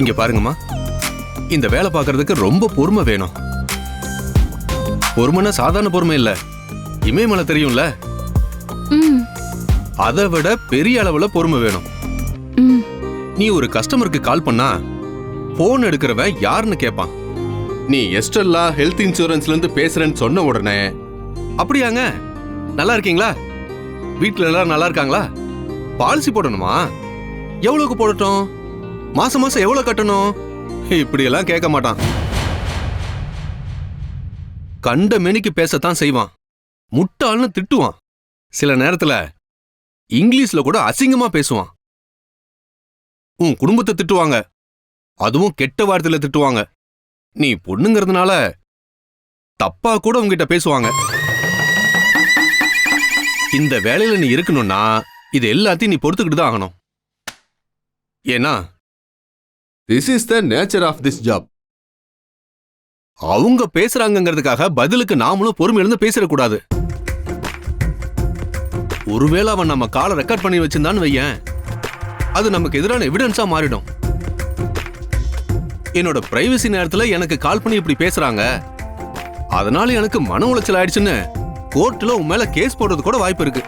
இங்க பாருங்கம்மா. இந்த வேலை பார்க்கறதுக்கு ரொம்ப பொறுமை வேணும். பொறுமைன்னா சாதாரண பொறுமை இல்ல. இமயமலை தெரியும்ல? அதை விட பெரிய அளவுல பொறுமை வேணும். நீ ஒரு கஸ்டமருக்கு கால் பண்ணா போன் எடுக்கிறவன் யாருன்னு கேட்பான் நீ எஸ்டெல்லா ஹெல்த் இன்சூரன்ஸ்ல இருந்து பேசுறேன்னு சொன்ன உடனே அப்படியாங்க? நல்லா இருக்கீங்களா? வீட்ல எல்லாரும் நல்லா இருக்காங்களா? பாலிசி போடணுமா? எவ்வளவுக்கு போடட்டும்? மாசம் மாசம் எவ்வளவு கட்டணும்? இப்படி எல்லாம் கேட்க மாட்டான். கண்ட மெனிக்கு பேசத்தான் செய்வான். முட்டாள்னு திட்டுவான். சில நேரத்துல இங்கிலீஷ்ல கூட அசிங்கமா பேசுவான். உன் குடும்பத்தை திட்டுவாங்க. அதுவும் கெட்ட வார்த்தையில திட்டுவாங்க. நீ பொண்ணுங்கிறதுனால தப்பா கூட உங்ககிட்ட பேசுவாங்க. இந்த வேலையில நீ இருக்கணும்னா இது எல்லாத்தையும் நீ பொறுத்துக்கிட்டு தான் ஆகணும். ஏன்னா this is the nature of this job அவங்க பேசுறாங்கங்கிறதுக்காக பதிலுக்கு நாமளும் பொறுமையிலிருந்து பேசிடக்கூடாது. ஒருவேளை அவன் நம்ம காலை ரெக்கார்ட் பண்ணி வச்சிருந்தான்னு வையேன் அது நமக்கு எதிரான எவிடன்ஸா மாறிடும். என்னோட பிரைவசி நேரத்துல எனக்கு கால் பண்ணி இப்படி பேசுறாங்க. அதனால எனக்கு மன உளைச்சல் ஆயிடுச்சுன்னு கோர்ட்ல உன் மேல கேஸ் போடுறது கூட வாய்ப்பு இருக்கு.